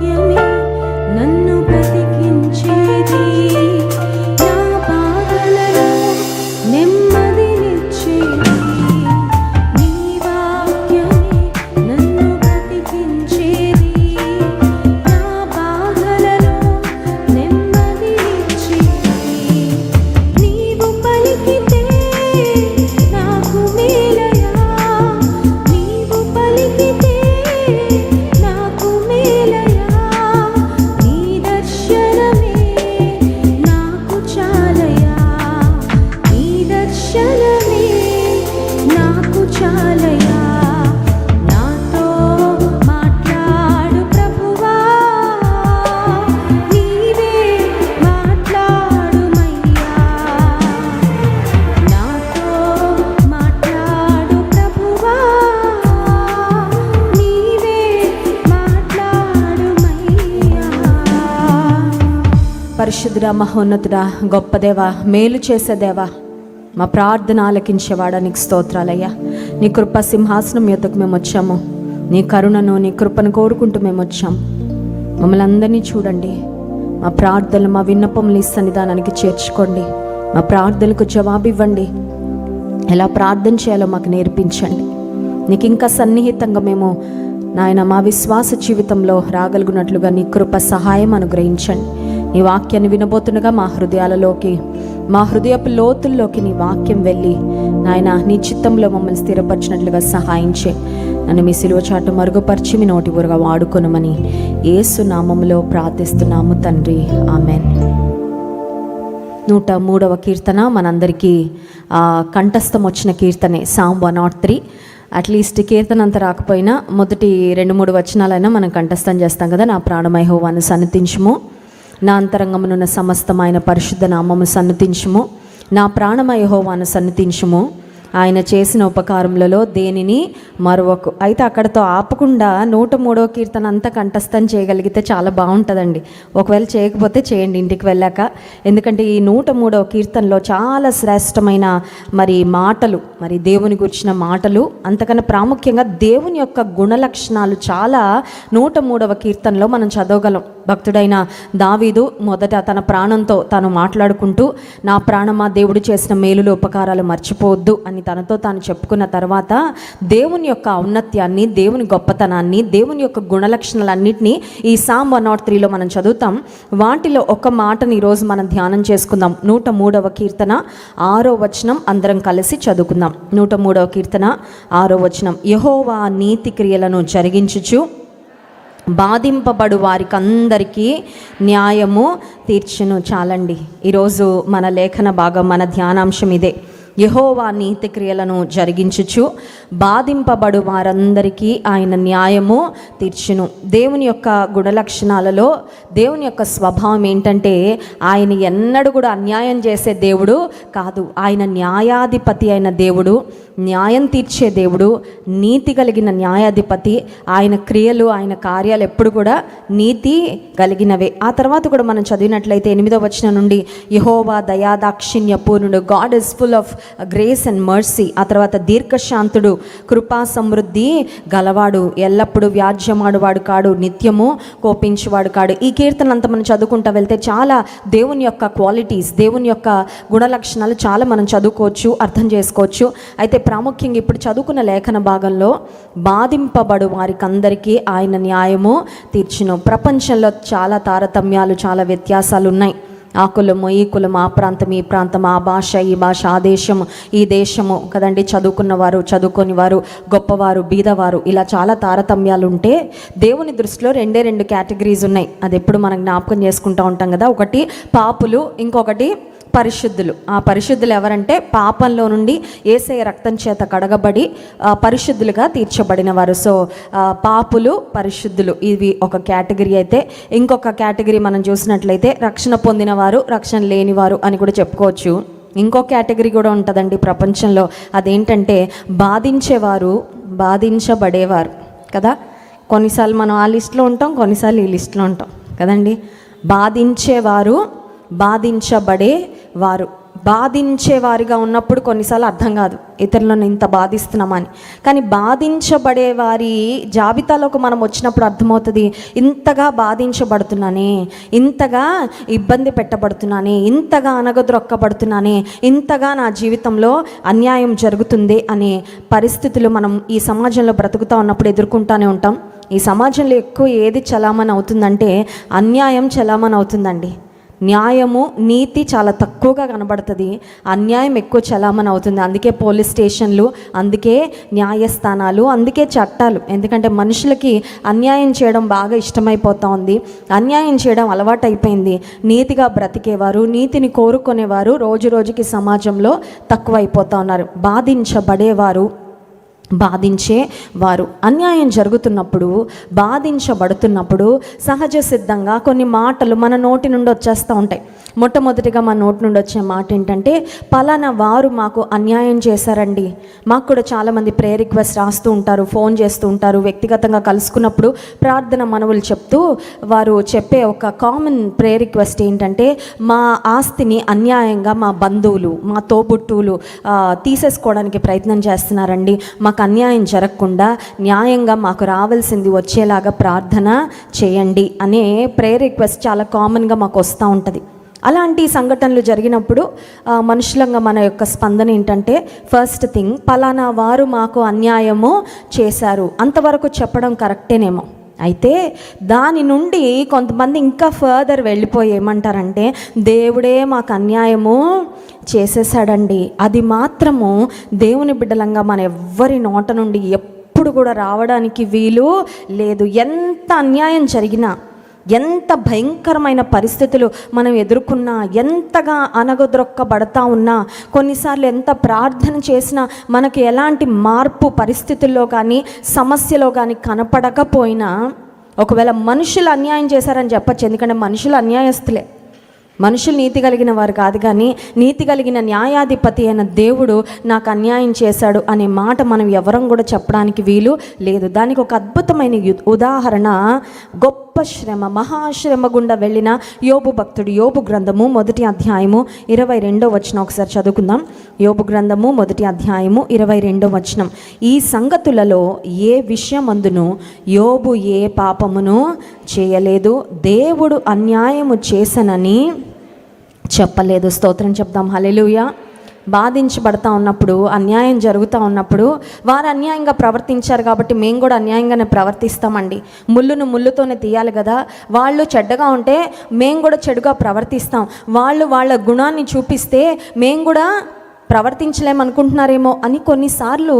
వాక్యమే నన్ను పరిశుద్ధుడా మహోన్నతుడా గొప్ప దేవ మేలు చేసే దేవా మా ప్రార్థన ఆలకించేవాడా నీకు స్తోత్రాలయ్యా. నీ కృప సింహాసనం యొద్దకు మేము వచ్చాము. నీ కరుణను నీ కృపను కోరుకుంటూ మేము వచ్చాం. మమ్మల్ని అందరినీ చూడండి. మా ప్రార్థనలు మా విన్నపములు ఈ సన్నిధానానికి చేర్చుకోండి. మా ప్రార్థనలకు జవాబు ఇవ్వండి ఎలా ప్రార్థన చేయాలో మాకు నేర్పించండి. నీకు ఇంకా సన్నిహితంగా మేము నాయన మా విశ్వాస జీవితంలో రాగలుగునట్లుగా నీ కృప సహాయం అనుగ్రహించండి. నీ వాక్యాన్ని వినబోతుండగా మా హృదయాలలోకి మా హృదయపు లోతుల్లోకి నీ వాక్యం వెళ్ళి నాయన నీ చిత్తంలో మమ్మల్ని స్థిరపరిచినట్లుగా సహాయించే. నన్ను మీ సిలువ చాటు మరుగుపరిచి మీ నోటి ఊరుగా వాడుకొనమని ఏసు నామంలో ప్రార్థిస్తున్నాము తండ్రి. ఆమెన్. నూట మూడవ కీర్తన మనందరికీ కంఠస్థం వచ్చిన కీర్తనే psalm one naught three. At least కీర్తన అంత రాకపోయినా మొదటి రెండు మూడు వచనాలైనా మనం కంఠస్థం చేస్తాం కదా నా ప్రాణమయ హోవాను నా అంతరంగమునున్న సమస్తమైన పరిశుద్ధ నామము సన్నతించుము. నా ప్రాణమయహోవాను సన్నతించుము. ఆయన చేసిన ఉపకారములలో దేనిని మరొక అయితే అక్కడతో ఆపకుండా నూట మూడవ కీర్తన అంతా కంఠస్థం చేయగలిగితే చాలా బాగుంటుందండి. ఒకవేళ చేయకపోతే చేయండి ఇంటికి వెళ్ళాక. ఎందుకంటే ఈ నూట మూడవ కీర్తనలో చాలా శ్రేష్టమైన మరి మాటలు మరి దేవుని గురించిన మాటలు అంతకన్నా ప్రాముఖ్యంగా దేవుని యొక్క గుణలక్షణాలు చాలా నూట మూడవ కీర్తనలో మనం చదవగలం. భక్తుడైన దావీదు మొదట తన ప్రాణంతో తాను మాట్లాడుకుంటూ నా ప్రాణమా దేవుడు చేసిన మేలులు ఉపకారాలు మర్చిపోవద్దు అని తనతో తాను చెప్పుకున్న తర్వాత దేవుని యొక్క ఔన్నత్యాన్ని దేవుని గొప్పతనాన్ని దేవుని యొక్క గుణలక్షణాలన్నింటినీ ఈ సామ్ వన్ నాట్ త్రీలో మనం చదువుతాం. వాటిలో ఒక మాటని ఈరోజు మనం ధ్యానం చేసుకుందాం. నూట మూడవ కీర్తన ఆరో వచనం అందరం కలిసి చదువుకుందాం. నూట మూడవ కీర్తన ఆరో వచనం. యహోవా నీతి క్రియలను జరిగించుచు బాధింపబడు వారికి అందరికీ న్యాయము తీర్చును. చాలండి. ఈరోజు మన లేఖన భాగం మన ధ్యానాంశం ఇదే. యహోవా నీతి క్రియలను జరిగించుచు బాధింపబడు వారందరికీ ఆయన న్యాయము తీర్చును. దేవుని యొక్క గుణలక్షణాలలో దేవుని యొక్క స్వభావం ఏంటంటే ఆయన ఎన్నడూ కూడా అన్యాయం చేసే దేవుడు కాదు. ఆయన న్యాయాధిపతి అయిన దేవుడు న్యాయం తీర్చే దేవుడు నీతి కలిగిన న్యాయాధిపతి. ఆయన క్రియలు ఆయన కార్యాలు ఎప్పుడు కూడా నీతి కలిగినవే. ఆ తర్వాత కూడా మనం చదివినట్లయితే ఎనిమిదో వచనం నుండి యహోవా దయాదాక్షిణ్య పూర్ణుడు God is full of grace and mercy ఆ తర్వాత దీర్ఘశాంతుడు కృపా సమృద్ధి గలవాడు ఎల్లప్పుడూ వ్యాజ్యమాడువాడు కాడు నిత్యము కోపించేవాడు కాడు. ఈ కీర్తన అంతా మనం చదువుకుంటా వెళ్తే చాలా దేవుని యొక్క క్వాలిటీస్ దేవుని యొక్క గుణలక్షణాలు చాలా మనం చదువుకోవచ్చు అర్థం చేసుకోవచ్చు. అయితే ప్రాముఖ్యంగా ఇప్పుడు చదువుకున్న లేఖన భాగంలో బాధింపబడు వారికి అందరికీ ఆయన న్యాయము తీర్చును. ప్రపంచంలో చాలా తారతమ్యాలు చాలా వ్యత్యాసాలు ఉన్నాయి ఆ కులము ఈ కులం ఆ ప్రాంతం ఈ ప్రాంతం ఆ భాష ఈ భాష ఆ దేశము ఈ దేశము కదండి. చదువుకున్నవారు చదువుకొని వారు గొప్పవారు బీదవారు ఇలా చాలా తారతమ్యాలు ఉంటే దేవుని దృష్టిలో రెండే రెండు కేటగిరీస్ ఉన్నాయి. అది ఎప్పుడు మనం జ్ఞాపకం చేసుకుంటూ ఉంటాం కదా. ఒకటి పాపులు ఇంకొకటి పరిశుద్ధులు. ఆ పరిశుద్ధులు ఎవరంటే పాపంలో నుండి ఏసయ రక్తం చేత కడగబడి పరిశుద్ధులుగా తీర్చబడిన వారు సో పాపులు పరిశుద్ధులు ఇవి ఒక కేటగిరీ అయితే. ఇంకొక కేటగిరీ మనం చూసినట్లయితే రక్షణ పొందిన వారు రక్షణ లేనివారు అని కూడా చెప్పుకోవచ్చు. ఇంకో కేటగిరీ కూడా ఉంటుందండి ప్రపంచంలో. అదేంటంటే బాధించేవారు బాధించబడేవారు కదా? కొన్నిసార్లు మనం ఆ లిస్ట్లో ఉంటాం కొన్నిసార్లు ఈ లిస్ట్లో ఉంటాం కదండి? బాధించేవారు బాధించబడే వారు బాధించే వారిగా ఉన్నప్పుడు కొన్నిసార్లు అర్థం కాదు. ఇతరులను ఇంత బాధిస్తున్నామని. కానీ బాధించబడే వారి జాబితాలోకి మనం వచ్చినప్పుడు అర్థమవుతుంది ఇంతగా బాధించబడుతున్నానే ఇంతగా ఇబ్బంది పెట్టబడుతున్నానే ఇంతగా అనగదొక్కబడుతున్నానే ఇంతగా నా జీవితంలో అన్యాయం జరుగుతుంది అనే పరిస్థితులు మనం ఈ సమాజంలో బ్రతుకుతూ ఉన్నప్పుడు ఎదుర్కొంటూనే ఉంటాం. ఈ సమాజంలో ఎక్కువ ఏది చలామణి అవుతుందంటే అన్యాయం చలామణి అవుతుందండి. న్యాయము నీతి చాలా తక్కువగా కనబడుతుంది. అన్యాయం ఎక్కువ చలామణి అవుతుంది. అందుకే పోలీస్ స్టేషన్లు అందుకే న్యాయస్థానాలు అందుకే చట్టాలు. ఎందుకంటే మనుషులకి అన్యాయం చేయడం బాగా ఇష్టమైపోతా ఉంది. అన్యాయం చేయడం అలవాటైపోయింది. నీతిగా బ్రతికేవారు నీతిని కోరుకునేవారు రోజు రోజుకి సమాజంలో తక్కువైపోతా ఉన్నారు. బాధించబడేవారు బాధించే వారు. అన్యాయం జరుగుతున్నప్పుడు బాధించబడుతున్నప్పుడు సహజ సిద్ధంగా కొన్ని మాటలు మన నోటి నుండి వచ్చేస్తూ ఉంటాయి. మొట్టమొదటిగా మా నోటి నుండి వచ్చే మాట ఏంటంటే పలానా వారు మాకు అన్యాయం చేశారండి. మాకు కూడా చాలామంది ప్రే రిక్వెస్ట్ రాస్తూ ఉంటారు ఫోన్ చేస్తూ ఉంటారు వ్యక్తిగతంగా కలుసుకున్నప్పుడు ప్రార్థన మనవులు చెప్తూ వారు చెప్పే ఒక కామన్ ప్రే రిక్వెస్ట్ ఏంటంటే మా ఆస్తిని అన్యాయంగా మా బంధువులు మా తోబుట్టువులు తీసేసుకోవడానికి ప్రయత్నం చేస్తున్నారండి. మాకు అన్యాయం జరగకుండా న్యాయంగా మాకు రావాల్సింది వచ్చేలాగా ప్రార్థన చేయండి అనే ప్రేయర్ రిక్వెస్ట్ చాలా కామన్గా మాకు వస్తూ ఉంటుంది. అలాంటి సంఘటనలు జరిగినప్పుడు మనుషులంగా మన యొక్క స్పందన ఏంటంటే ఫస్ట్ థింగ్ పలానా వారు మాకు అన్యాయము చేశారు. అంతవరకు చెప్పడం కరెక్టేనేమో అయితే దాని నుండి కొంతమంది ఇంకా ఫర్దర్ వెళ్ళిపోయి ఏమంటారంటే దేవుడే మాకు అన్యాయము చేసేసాడండి అది మాత్రము దేవుని బిడ్డలంగా మన ఎవ్వరి నోట నుండి ఎప్పుడు కూడా రావడానికి వీలు లేదు. ఎంత అన్యాయం జరిగినా ఎంత భయంకరమైన పరిస్థితులు మనం ఎదుర్కొన్నా ఎంతగా అనగదొక్కబడతా ఉన్నా కొన్నిసార్లు ఎంత ప్రార్థన చేసినా మనకు ఎలాంటి మార్పు పరిస్థితుల్లో కానీ సమస్యలో కానీ కనపడకపోయినా ఒకవేళ మనుషులు అన్యాయం చేశారని చెప్పచ్చు. ఎందుకంటే మనుషులు అన్యాయస్తులే. మనుషులు నీతి కలిగిన వారు కాదు కానీ నీతి కలిగిన న్యాయాధిపతి అయిన దేవుడు నాకు అన్యాయం చేశాడు అనే మాట మనం ఎవరం కూడా చెప్పడానికి వీలు లేదు. దానికి ఒక అద్భుతమైన యు- ఉదాహరణ గొప్ప శ్రమ మహాశ్రమ గుండా వెళ్ళిన యోబు భక్తుడు యోబు గ్రంథము మొదటి అధ్యాయము ఇరవై రెండో వచనం. ఒకసారి చదువుకుందాం. యోబు గ్రంథము మొదటి అధ్యాయము ఇరవై రెండో వచనం. ఈ సంగతులలో ఏ విషయమందును యోబు ఏ పాపమును చేయలేదు. దేవుడు అన్యాయము చేసనని చెప్పలేదు. స్తోత్రం చెప్దాం. హలెలుయా బాధించబడతా ఉన్నప్పుడు అన్యాయం జరుగుతూ ఉన్నప్పుడు వారు అన్యాయంగా ప్రవర్తించారు కాబట్టి మేము కూడా అన్యాయంగానే ప్రవర్తిస్తామండి. ముళ్ళును ముళ్ళుతోనే తీయాలి కదా. వాళ్ళు చెడ్డగా ఉంటే మేము కూడా చెడుగా ప్రవర్తిస్తాం. వాళ్ళు వాళ్ళ గుణాన్ని చూపిస్తే మేము కూడా ప్రవర్తించలేమనుకుంటున్నారేమో అని కొన్నిసార్లు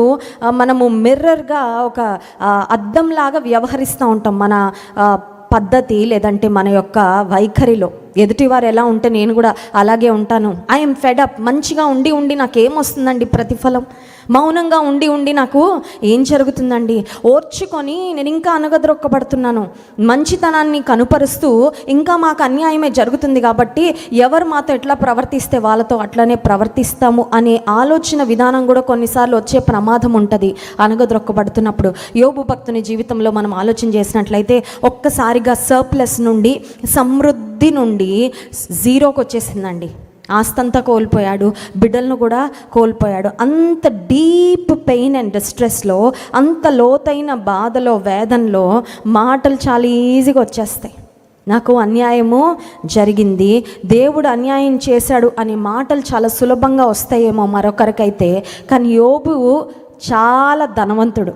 మనము మిర్రర్గా ఒక అద్దంలాగా వ్యవహరిస్తూ ఉంటాం. మన పద్ధతి లేదంటే మన యొక్క వైఖరిలో. ఎదుటివారు ఎలా ఉంటే నేను కూడా అలాగే ఉంటాను. ఐఎమ్ ఫెడప్ మంచిగా ఉండి ఉండి నాకేమొస్తుందండి ప్రతిఫలం? మౌనంగా ఉండి ఉండి నాకు ఏం జరుగుతుందండి? ఓర్చుకొని నేను ఇంకా అనగద్రొక్కబడుతున్నాను మంచితనాన్ని కనుపరుస్తూ ఇంకా మాకు అన్యాయమే జరుగుతుంది కాబట్టి ఎవరు మాతో ఎట్లా ప్రవర్తిస్తే వాళ్ళతో అట్లనే ప్రవర్తిస్తాము అనే ఆలోచన విధానం కూడా కొన్నిసార్లు వచ్చే ప్రమాదం ఉంటుంది అనగద్రొక్కబడుతున్నప్పుడు యోబు భక్తుని జీవితంలో మనం ఆలోచన చేసినట్లయితే ఒక్కసారిగా సర్ప్లస్ నుండి సమృద్ధి నుండి జీరోకి వచ్చేసిందండి. ఆస్తంతా కోల్పోయాడు బిడ్డలను కూడా కోల్పోయాడు. అంత డీప్ పెయిన్ అండ్ స్ట్రెస్లో అంత లోతైన బాధలో వేదనలో మాటలు చాలా ఈజీగా వచ్చేస్తాయి. నాకు అన్యాయము జరిగింది దేవుడు అన్యాయం చేశాడు అనే మాటలు చాలా సులభంగా వస్తాయేమో మరొకరికైతే. కానీ యోబు చాలా ధనవంతుడు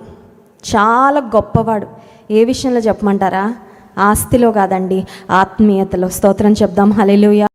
చాలా గొప్పవాడు. ఏ విషయంలో చెప్పమంటారా? ఆస్తిలో కాదండి ఆత్మీయతలో. స్తోత్రం చెప్దాం. హల్లెలూయా.